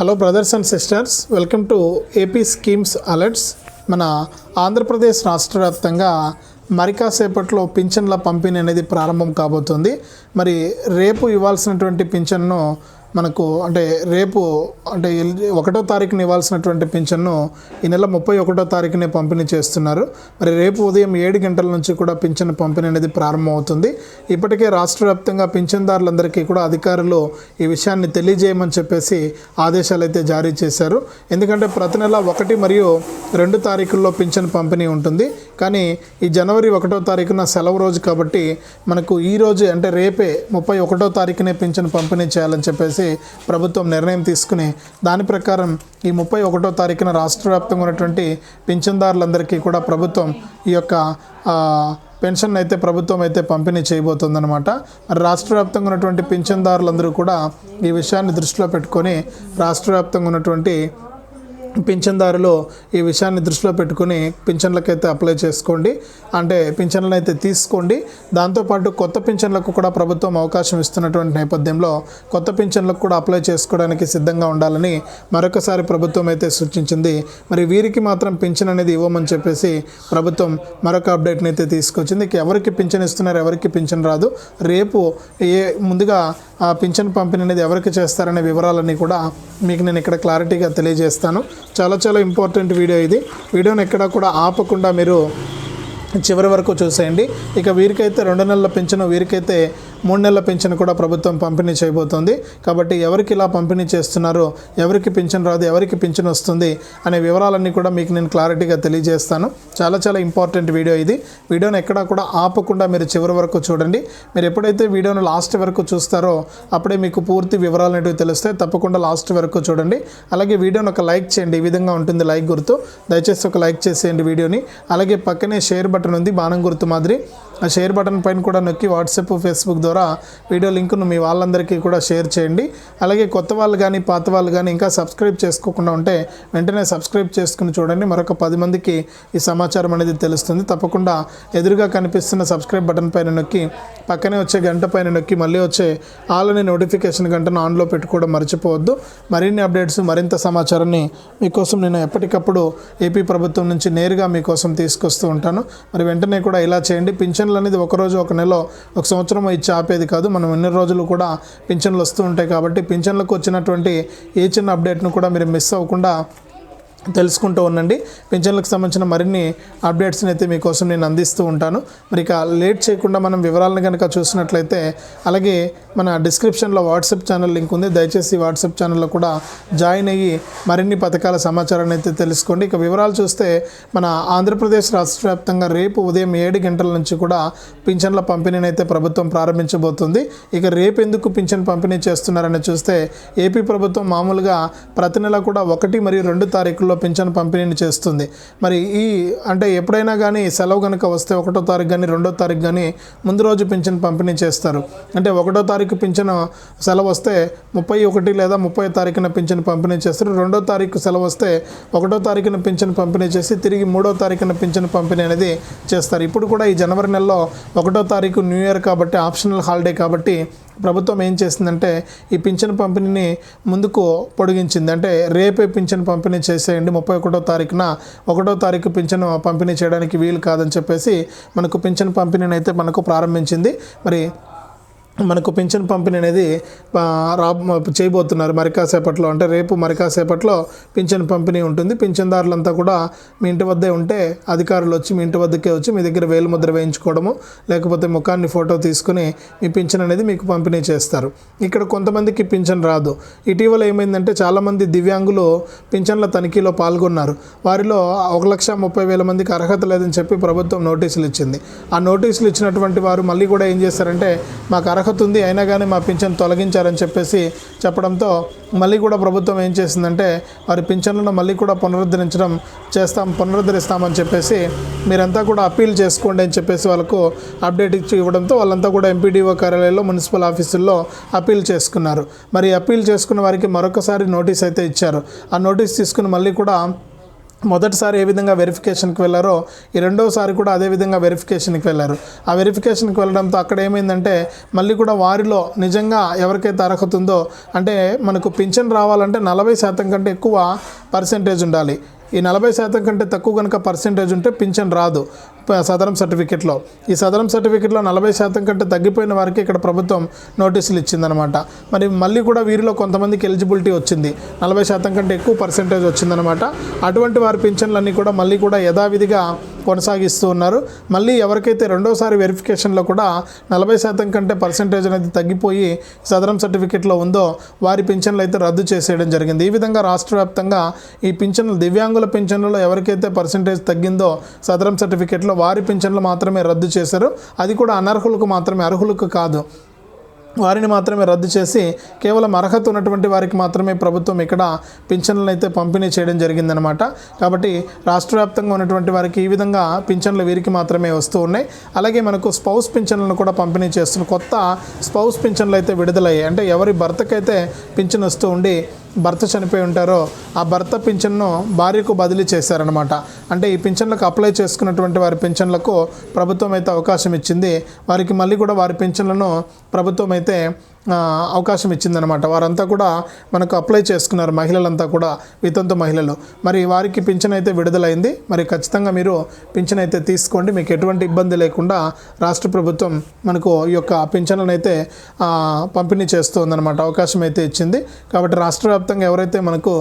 Hello brothers and sisters welcome to AP schemes alerts మన ఆంధ్రప్రదేశ్ రాష్ట్ర వ్యాప్తంగా మరికాసేపట్లో పింఛన్ల పంపిణీ అనేది ప్రారంభం కాబోతుంది. మరి రేపు ఇవ్వాల్సినటువంటి పింఛన్ను మనకు అంటే రేపు అంటే ఒకటో తారీఖున ఇవ్వాల్సినటువంటి పింఛన్ను ఈ నెల ముప్పై ఒకటో తారీఖునే పంపిణీ చేస్తున్నారు. మరి రేపు ఉదయం ఏడు గంటల నుంచి కూడా పింఛన్ పంపిణీ అనేది ప్రారంభమవుతుంది. ఇప్పటికే రాష్ట్ర వ్యాప్తంగా పింఛన్దారులందరికీ కూడా అధికారులు ఈ విషయాన్ని తెలియజేయమని చెప్పేసి ఆదేశాలు అయితే జారీ చేశారు. ఎందుకంటే ప్రతి నెల ఒకటి మరియు రెండు తారీఖుల్లో పింఛన్ పంపిణీ ఉంటుంది. కానీ ఈ జనవరి ఒకటో తారీఖున సెలవు రోజు కాబట్టి మనకు ఈ రోజు అంటే రేపే ముప్పై ఒకటో తారీఖునే పింఛన్ పంపిణీ చేయాలని చెప్పేసి ప్రభుత్వం నిర్ణయం తీసుకుని దాని ప్రకారం ఈ ముప్పై ఒకటో తారీఖున రాష్ట్ర వ్యాప్తంగా ఉన్నటువంటి పింఛన్దారులందరికీ కూడా ప్రభుత్వం ఈ యొక్క పెన్షన్ అయితే ప్రభుత్వం అయితే పంపిణీ చేయబోతుందన్నమాట. మరి రాష్ట్ర వ్యాప్తంగా ఉన్నటువంటి పింఛన్దారులందరూ కూడా ఈ విషయాన్ని దృష్టిలో పెట్టుకొని రాష్ట్ర వ్యాప్తంగా ఉన్నటువంటి పింఛన్దారులు ఈ విషయాన్ని దృష్టిలో పెట్టుకుని పింఛన్లకైతే అప్లై చేసుకోండి. అంటే పింఛన్లను అయితే తీసుకోండి దాంతోపాటు కొత్త పింఛన్లకు కూడా ప్రభుత్వం అవకాశం ఇస్తున్నటువంటి నేపథ్యంలో కొత్త పింఛన్లకు కూడా అప్లై చేసుకోవడానికి సిద్ధంగా ఉండాలని మరొకసారి ప్రభుత్వం అయితే సూచించింది. మరి వీరికి మాత్రం పింఛన్ అనేది ఇవ్వమని చెప్పేసి ప్రభుత్వం మరొక అప్డేట్ని అయితే తీసుకొచ్చింది. ఇక ఎవరికి పింఛన్ ఇస్తున్నారు ఎవరికి పింఛన్ రాదు. రేపు ఏ ముందుగా ఆ పింఛన్ పంపిణీ అనేది ఎవరికి చేస్తారనే వివరాలన్నీ కూడా మీకు నేను ఇక్కడ క్లారిటీగా తెలియజేస్తాను. చాలా చాలా ఇంపార్టెంట్ వీడియో ఇది. వీడియోని ఎక్కడా కూడా ఆపకుండా మీరు చివరి వరకు చూసేయండి. ఇక వీరికైతే రెండు నెలల పెంచిన వీరికైతే మూడు నెలల పెన్షన్ కూడా ప్రభుత్వం పంపిణీ చేయబోతోంది. కాబట్టి ఎవరికి ఇలా పంపిణీ చేస్తున్నారో ఎవరికి పింఛన్ రాదు ఎవరికి పింఛన్ వస్తుంది అనే వివరాలన్నీ కూడా మీకు నేను క్లారిటీగా తెలియజేస్తాను. చాలా చాలా ఇంపార్టెంట్ వీడియో ఇది. వీడియోని ఎక్కడా కూడా ఆపకుండా మీరు చివరి వరకు చూడండి. మీరు ఎప్పుడైతే వీడియోను లాస్ట్ వరకు చూస్తారో అప్పుడే మీకు పూర్తి వివరాలు అనేవి తెలుస్తాయి. తప్పకుండా లాస్ట్ వరకు చూడండి. అలాగే వీడియోని ఒక లైక్ చేయండి. ఈ విధంగా ఉంటుంది లైక్ గుర్తు. దయచేసి ఒక లైక్ చేసేయండి వీడియోని. అలాగే పక్కనే షేర్ బటన్ ఉంది బాణం గుర్తు మాదిరి. ఆ షేర్ బటన్ పైన కూడా నొక్కి వాట్సాప్ ఫేస్బుక్ ద్వారా వీడియో లింకును మీ వాళ్ళందరికీ కూడా షేర్ చేయండి. అలాగే కొత్త వాళ్ళు కానీ పాత వాళ్ళు కానీ ఇంకా సబ్స్క్రైబ్ చేసుకోకుండా ఉంటే వెంటనే సబ్స్క్రైబ్ చేసుకుని చూడండి. మరొక పది మందికి ఈ సమాచారం అనేది తెలుస్తుంది. తప్పకుండా ఎదురుగా కనిపిస్తున్న సబ్స్క్రైబ్ బటన్ పైన నొక్కి పక్కనే వచ్చే గంట పైన నొక్కి మళ్ళీ వచ్చే ఆల్ అనే నోటిఫికేషన్ గంటను ఆన్లో పెట్టుకోవడం మర్చిపోవద్దు. మరిన్ని అప్డేట్స్ మరింత సమాచారాన్ని మీకోసం నేను ఎప్పటికప్పుడు ఏపీ ప్రభుత్వం నుంచి నేరుగా మీకోసం తీసుకొస్తూ ఉంటాను. మరి వెంటనే కూడా ఇలా చేయండి. పింఛన్ పింఛన్లు అనేది ఒక రోజు ఒక నెల ఒక సంవత్సరం ఇచ్చి ఆపేది కాదు. మనం ఎన్ని రోజులు కూడా పింఛన్లు వస్తూ ఉంటాయి కాబట్టి పింఛన్లకు వచ్చినటువంటి ఏ చిన్న అప్డేట్ను కూడా మీరు మిస్ అవ్వకుండా తెలుసుకుంటూ ఉండండి. పింఛన్లకు సంబంధించిన మరిన్ని అప్డేట్స్ని అయితే మీకోసం నేను అందిస్తూ ఉంటాను. మరి ఇక లేట్ చేయకుండా మనం వివరాలను కనుక చూసినట్లయితే అలాగే మన డిస్క్రిప్షన్లో వాట్సాప్ ఛానల్ లింక్ ఉంది. దయచేసి వాట్సాప్ ఛానల్లో కూడా జాయిన్ అయ్యి మరిన్ని పథకాల సమాచారాన్ని అయితే తెలుసుకోండి. ఇక వివరాలు చూస్తే మన ఆంధ్రప్రదేశ్ రాష్ట్ర వ్యాప్తంగా రేపు ఉదయం ఏడు గంటల నుంచి కూడా పింఛన్ల పంపిణీని అయితే ప్రభుత్వం ప్రారంభించబోతుంది. ఇక రేపు ఎందుకు పింఛన్ పంపిణీ చేస్తున్నారని చూస్తే ఏపీ ప్రభుత్వం మామూలుగా ప్రతి నెల కూడా ఒకటి మరియు రెండు తారీఖులు తారీఖుల్లో పింఛన్ పంపిణీని చేస్తుంది. మరి ఈ అంటే ఎప్పుడైనా కానీ సెలవు కనుక వస్తే ఒకటో తారీఖు కానీ రెండో తారీఖు కానీ ముందు రోజు పింఛన్ పంపిణీ చేస్తారు. అంటే ఒకటో తారీఖు పింఛన్ సెలవు వస్తే ముప్పై ఒకటి లేదా ముప్పై తారీఖున పింఛన్ పంపిణీ చేస్తారు. రెండో తారీఖు సెలవు వస్తే ఒకటో తారీఖున పింఛన్ పంపిణీ చేసి తిరిగి మూడో తారీఖున పింఛన్ పంపిణీ అనేది చేస్తారు. ఇప్పుడు కూడా ఈ జనవరి నెలలో ఒకటో తారీఖు న్యూ ఇయర్ కాబట్టి ఆప్షనల్ హాలిడే కాబట్టి ప్రభుత్వం ఏం చేసిందంటే ఈ పింఛన్ పంపిణీని ముందుకు పొడిగించింది. అంటే రేపే పింఛన్ పంపిణీ చేసేయండి ముప్పై ఒకటో తారీఖున ఒకటో తారీఖు పింఛన్ పంపిణీ చేయడానికి వీలు కాదని చెప్పేసి మనకు పింఛన్ పంపిణీని అయితే మనకు ప్రారంభించింది. మరి మనకు పింఛన్ పంపిణీ అనేది రా చేయబోతున్నారు మరి కాసేపట్లో అంటే రేపు మరి కాసేపట్లో పింఛన్ పంపిణీ ఉంటుంది. పింఛన్దారులంతా కూడా మీ ఇంటి వద్దే ఉంటే అధికారులు వచ్చి మీ ఇంటి వద్దకే వచ్చి మీ దగ్గర వేలు ముద్ర వేయించుకోవడము లేకపోతే ముఖాన్ని ఫోటో తీసుకుని మీ పింఛన్ అనేది మీకు పంపిణీ చేస్తారు. ఇక్కడ కొంతమందికి పింఛన్ రాదు. ఇటీవల ఏమైందంటే చాలామంది దివ్యాంగులు పింఛన్ల తనిఖీలో పాల్గొన్నారు. వారిలో ఒక లక్ష ముప్పై వేల మందికి అర్హత లేదని చెప్పి ప్రభుత్వం నోటీసులు ఇచ్చింది. ఆ నోటీసులు ఇచ్చినటువంటి వారు మళ్ళీ కూడా ఏం చేస్తారంటే మాకు అర్హత ఉంది అయినా కానీ మా పింఛన్ తొలగించారని చెప్పేసి చెప్పడంతో మళ్ళీ కూడా ప్రభుత్వం ఏం చేసిందంటే వారి పింఛన్లను మళ్ళీ కూడా పునరుద్ధరించడం చేస్తాం పునరుద్ధరిస్తామని చెప్పేసి మీరంతా కూడా అప్పీల్ చేసుకోండి అని చెప్పేసి వాళ్ళకు అప్డేట్ ఇచ్చి ఇవ్వడంతో వాళ్ళంతా కూడా ఎంపీడీఓ కార్యాలయంలో మున్సిపల్ ఆఫీసుల్లో అప్పీల్ చేసుకున్నారు. మరి అప్పీల్ చేసుకున్న వారికి మరొకసారి నోటీస్ అయితే ఇచ్చారు. ఆ నోటీస్ తీసుకుని మళ్ళీ కూడా మొదటిసారి ఏ విధంగా వెరిఫికేషన్కి వెళ్ళారో ఈ రెండవసారి కూడా అదే విధంగా వెరిఫికేషన్కి వెళ్ళారు. ఆ వెరిఫికేషన్కి వెళ్ళడంతో అక్కడ ఏమైందంటే మళ్ళీ కూడా వారిలో నిజంగా ఎవరికైతే అర్హత ఉందో అంటే మనకు పింఛన్ రావాలంటే నలభై శాతం కంటే ఎక్కువ పర్సెంటేజ్ ఉండాలి. ఈ నలభై శాతం కంటే తక్కువ కనుక పర్సెంటేజ్ ఉంటే పింఛన్ రాదు. సదరం సర్టిఫికెట్లో. ఈ సదరం సర్టిఫికెట్లో నలభై శాతం కంటే తగ్గిపోయిన వారికి ఇక్కడ ప్రభుత్వం నోటీసులు ఇచ్చిందనమాట. మరి మళ్ళీ కూడా వీరిలో కొంతమందికి ఎలిజిబిలిటీ వచ్చింది. నలభై శాతం కంటే ఎక్కువ పర్సెంటేజ్ వచ్చిందనమాట. అటువంటి వారి పింఛన్లన్నీ కూడా మళ్ళీ కూడా యథావిధిగా కొనసాగిస్తూ ఉన్నారు. మళ్ళీ ఎవరికైతే రెండోసారి వెరిఫికేషన్లో కూడా నలభై శాతం కంటే పర్సెంటేజ్ అనేది తగ్గిపోయి సదరం సర్టిఫికెట్లో ఉందో వారి పింఛన్లు అయితే రద్దు చేసేయడం జరిగింది. ఈ విధంగా రాష్ట్ర వ్యాప్తంగా ఈ పింఛన్లు దివ్యాంగుల పింఛన్లలో ఎవరికైతే పర్సెంటేజ్ తగ్గిందో సదరం సర్టిఫికెట్లో వారి పింఛన్లు మాత్రమే రద్దు చేశారు. అది కూడా అనర్హులకు మాత్రమే అర్హులకు కాదు. వారిని మాత్రమే రద్దు చేసి కేవలం అర్హత ఉన్నటువంటి వారికి మాత్రమే ప్రభుత్వం ఇక్కడ పింఛన్లను అయితే పంపిణీ చేయడం జరిగిందనమాట కాబట్టి రాష్ట్ర వ్యాప్తంగా ఉన్నటువంటి వారికి ఈ విధంగా పింఛన్లు వీరికి మాత్రమే వస్తూ ఉన్నాయి. అలాగే మనకు స్పౌస్ పింఛన్లను కూడా పంపిణీ చేస్తున్న కొత్త స్పౌస్ పింఛన్లు అయితే విడుదలయ్యాయి. అంటే ఎవరి భర్తకైతే పింఛన్ వస్తూ ఉండి భర్త చనిపోయి ఉంటారో ఆ భర్త పింఛన్ను భార్యకు బదిలీ చేశారనమాట అంటే ఈ పింఛన్లకు అప్లై చేసుకున్నటువంటి వారి పింఛన్లకు ప్రభుత్వం అయితే అవకాశం ఇచ్చింది. వారికి మళ్ళీ కూడా వారి పింఛన్లను ప్రభుత్వం అయితే అవకాశం ఇచ్చిందనమాట వారంతా కూడా మనకు అప్లై చేసుకున్నారు మహిళలంతా కూడా వితంతు మహిళలు. మరి వారికి పింఛన్ అయితే విడుదలైంది. మరి ఖచ్చితంగా మీరు పింఛన్ అయితే తీసుకోండి. మీకు ఎటువంటి ఇబ్బంది లేకుండా రాష్ట్ర ప్రభుత్వం మనకు ఈ యొక్క పింఛన్లను అయితే పంపిణీ చేస్తుందన్నమాట. అవకాశం అయితే ఇచ్చింది. కాబట్టి రాష్ట్ర వ్యాప్తంగా ఎవరైతే మనకు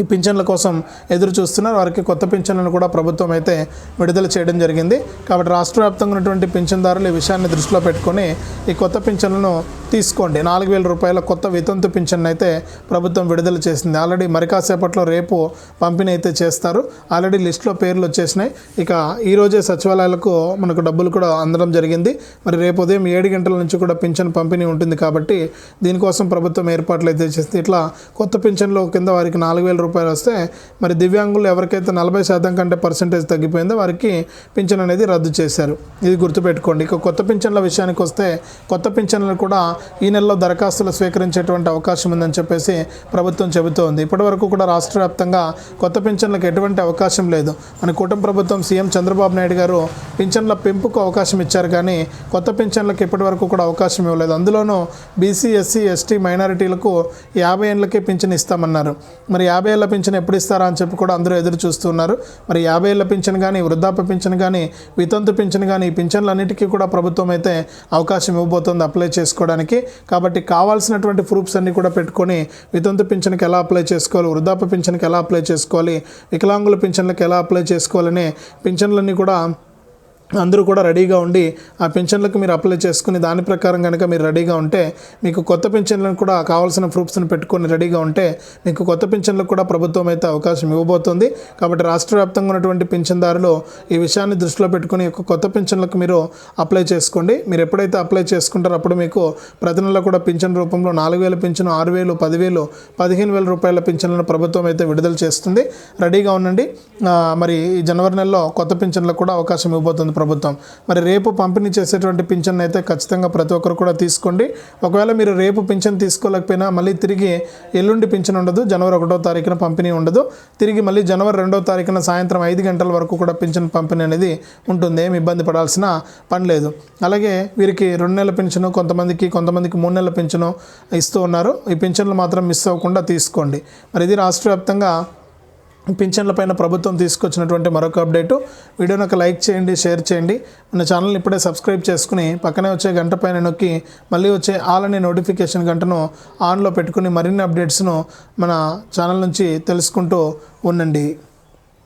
ఈ పింఛన్ల కోసం ఎదురు చూస్తున్నారు. వారికి కొత్త పింఛన్లను కూడా ప్రభుత్వం అయితే విడుదల చేయడం జరిగింది. కాబట్టి రాష్ట్ర వ్యాప్తంగా ఉన్నటువంటి పింఛన్దారులు ఈ విషయాన్ని దృష్టిలో పెట్టుకొని ఈ కొత్త పింఛన్లను తీసుకోండి. నాలుగు వేల రూపాయల కొత్త వితంతు పింఛన్ అయితే ప్రభుత్వం విడుదల చేసింది. ఆల్రెడీ మరి కాసేపట్లో రేపు పంపిణీ అయితే చేస్తారు. ఆల్రెడీ లిస్టులో పేర్లు వచ్చేసినాయి. ఇక ఈరోజే సచివాలయాలకు మనకు డబ్బులు కూడా అందడం జరిగింది. మరి రేపు ఉదయం ఏడు గంటల నుంచి కూడా పింఛన్ పంపిణీ ఉంటుంది కాబట్టి దీనికోసం ప్రభుత్వం ఏర్పాట్లు అయితే చేసింది. ఇట్లా కొత్త పింఛన్లో కింద వారికి నాలుగు వేల రూపాయలు వస్తే మరి దివ్యాంగులు ఎవరికైతే నలభై శాతం కంటే పర్సెంటేజ్ తగ్గిపోయిందో వారికి పింఛన్ అనేది రద్దు చేశారు. ఇది గుర్తుపెట్టుకోండి. ఇక కొత్త పింఛన్ల విషయానికి వస్తే కొత్త పింఛన్లు కూడా ఈ నెలలో దరఖాస్తులు స్వీకరించేటువంటి అవకాశం ఉందని చెప్పేసి ప్రభుత్వం చెబుతోంది. ఇప్పటివరకు కూడా రాష్ట్ర వ్యాప్తంగా కొత్త పింఛన్లకు ఎటువంటి అవకాశం లేదు. మన కూటమి ప్రభుత్వం సీఎం చంద్రబాబు నాయుడు గారు పింఛన్ల పెంపుకు అవకాశం ఇచ్చారు కానీ కొత్త పింఛన్లకు ఇప్పటివరకు కూడా అవకాశం ఇవ్వలేదు. అందులోనూ బీసీ ఎస్సీ ఎస్టీ మైనారిటీలకు యాభై ఏళ్ళకే పింఛన్ ఇస్తామన్నారు. మరి యాభై ఏళ్ళ పింఛన్ ఎప్పుడు ఇస్తారా అని చెప్పి కూడా అందరూ ఎదురు చూస్తున్నారు మరి యాభై ఏళ్ళ పింఛన్ కానీ వృద్ధాప్య పింఛన్ కానీ వితంతు పింఛన్ కానీ ఈ పింఛన్లన్నిటికీ కూడా ప్రభుత్వం అయితే అవకాశం ఇవ్వబోతోంది అప్లై చేసుకోవడానికి. కాబట్టి కావాల్సినటువంటి ప్రూఫ్స్ అన్నీ కూడా పెట్టుకొని వితంతు పింఛన్కి ఎలా అప్లై చేసుకోవాలి వృద్ధాప్య పింఛన్కి ఎలా అప్లై చేసుకోవాలి వికలాంగుల పింఛన్లకు ఎలా అప్లై చేసుకోవాలనే పింఛన్లన్నీ కూడా అందరూ కూడా రెడీగా ఉండి ఆ పెన్షన్లకు మీరు అప్లై చేసుకుని దాని ప్రకారం కనుక మీరు రెడీగా ఉంటే మీకు కొత్త పెన్షన్లను కూడా కావాల్సిన ప్రూఫ్స్ని పెట్టుకొని రెడీగా ఉంటే మీకు కొత్త పెన్షన్లకు కూడా ప్రభుత్వం అయితే అవకాశం ఇవ్వబోతుంది. కాబట్టి రాష్ట్ర వ్యాప్తంగా ఉన్నటువంటి పెన్షన్దారులు ఈ విషయాన్ని దృష్టిలో పెట్టుకుని ఒక కొత్త పెన్షన్లకు మీరు అప్లై చేసుకోండి. మీరు ఎప్పుడైతే అప్లై చేసుకుంటారో అప్పుడు మీకు ప్రతి నెల కూడా పింఛన్ రూపంలో నాలుగు వేల పింఛను ఆరు వేలు పదివేలు పదిహేను వేల రూపాయల పింఛన్లను ప్రభుత్వం అయితే విడుదల చేస్తుంది. రెడీగా ఉండండి. మరి ఈ జనవరి నెలలో కొత్త పింఛన్లకు కూడా అవకాశం ఇవ్వబోతుంది. ప్రభుత్వం. మరి రేపు పంపిణీ చేసేటువంటి పింఛన్ అయితే ఖచ్చితంగా ప్రతి ఒక్కరు కూడా తీసుకోండి. ఒకవేళ మీరు రేపు పింఛన్ తీసుకోలేకపోయినా మళ్ళీ తిరిగి ఎల్లుండి పింఛన్ ఉండదు జనవరి ఒకటో తారీఖున పంపిణీ ఉండదు. తిరిగి మళ్ళీ జనవరి రెండో తారీఖున సాయంత్రం ఐదు గంటల వరకు కూడా పింఛన్ పంపిణీ అనేది ఉంటుంది. ఏమి ఇబ్బంది పడాల్సిన పని లేదు. అలాగే వీరికి రెండు నెలల పింఛను కొంతమందికి కొంతమందికి మూడు నెలల పింఛను ఇస్తూ ఉన్నారు. ఈ పింఛన్లు మాత్రం మిస్ అవ్వకుండా తీసుకోండి. మరి ఇది రాష్ట్ర వ్యాప్తంగా పింఛన్లపైన ప్రభుత్వం తీసుకొచ్చినటువంటి మరొక అప్డేటు. వీడియోని ఒక లైక్ చేయండి షేర్ చేయండి. మన ఛానల్ని ఇప్పుడే సబ్స్క్రైబ్ చేసుకుని పక్కనే వచ్చే గంట పైన నొక్కి మళ్ళీ వచ్చే ఆల్ అనే నోటిఫికేషన్ గంటను ఆన్లో పెట్టుకుని మరిన్ని అప్డేట్స్ను మన ఛానల్ నుంచి తెలుసుకుంటూ ఉండండి.